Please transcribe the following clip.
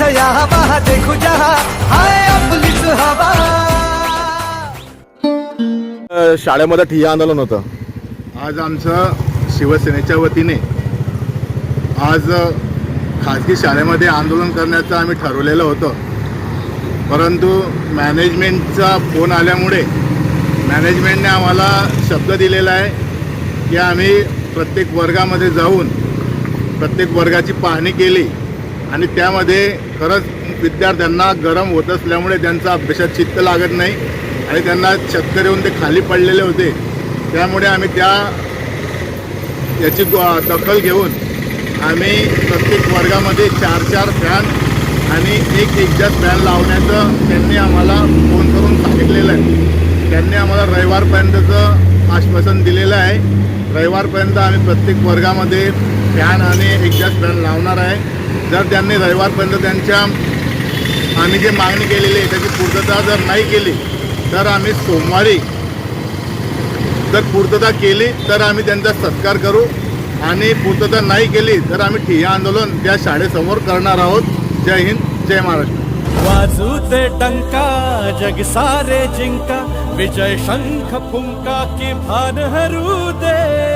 या हवा देखू जहा. हाय आपलीच हवा. शाळेमध्ये ठिय्या आंदोलन होतं. आज आमचं शिवसेनेच्या वतीने आज खाजगी शाळेमध्ये आंदोलन करण्याचं आम्ही ठरवलेलं होतं. परंतु मॅनेजमेंटचा फोन आल्यामुळे मॅनेजमेंटने आम्हाला शब्द दिलेला आहे की आम्ही प्रत्येक वर्गामध्ये जाऊन प्रत्येक वर्गाची पाहणी केली. आणि त्यामध्ये खरंच विद्यार्थ्यांना गरम होत असल्यामुळे त्यांचा अभ्यासात चित्त लागत नाही आणि त्यांना चक्कर येऊन ते खाली पडलेले होते. त्यामुळे आम्ही त्या याची दखल घेऊन आम्ही प्रत्येक वर्गामध्ये चार चार फॅन आणि एक एक्झास्ट फॅन लावण्याचं त्यांनी आम्हाला फोन करून सांगितलेलं आहे. त्यांनी आम्हाला रविवारपर्यंतचं आश्वासन दिलेलं आहे. रविवारपर्यंत आम्ही प्रत्येक वर्गामध्ये फॅन आणि एक्झास्ट फॅन लावणार आहे. जर त्यांनी रविवारपर्यंत त्यांच्या आम्ही जे मागणी केलेली आहे त्याची पूर्तता जर नाही केली तर आम्ही सोमवारी जर पूर्तता केली तर आम्ही त्यांचा सत्कार करू. आणि पूर्तता नाही केली तर आम्ही ठिय्या आंदोलन त्या शाळेसमोर करणार आहोत. जय हिंद जय महाराष्ट्र. वाजू ते टंका जग सारे जिंका. विजय शंख फुंका की भान हरू दे।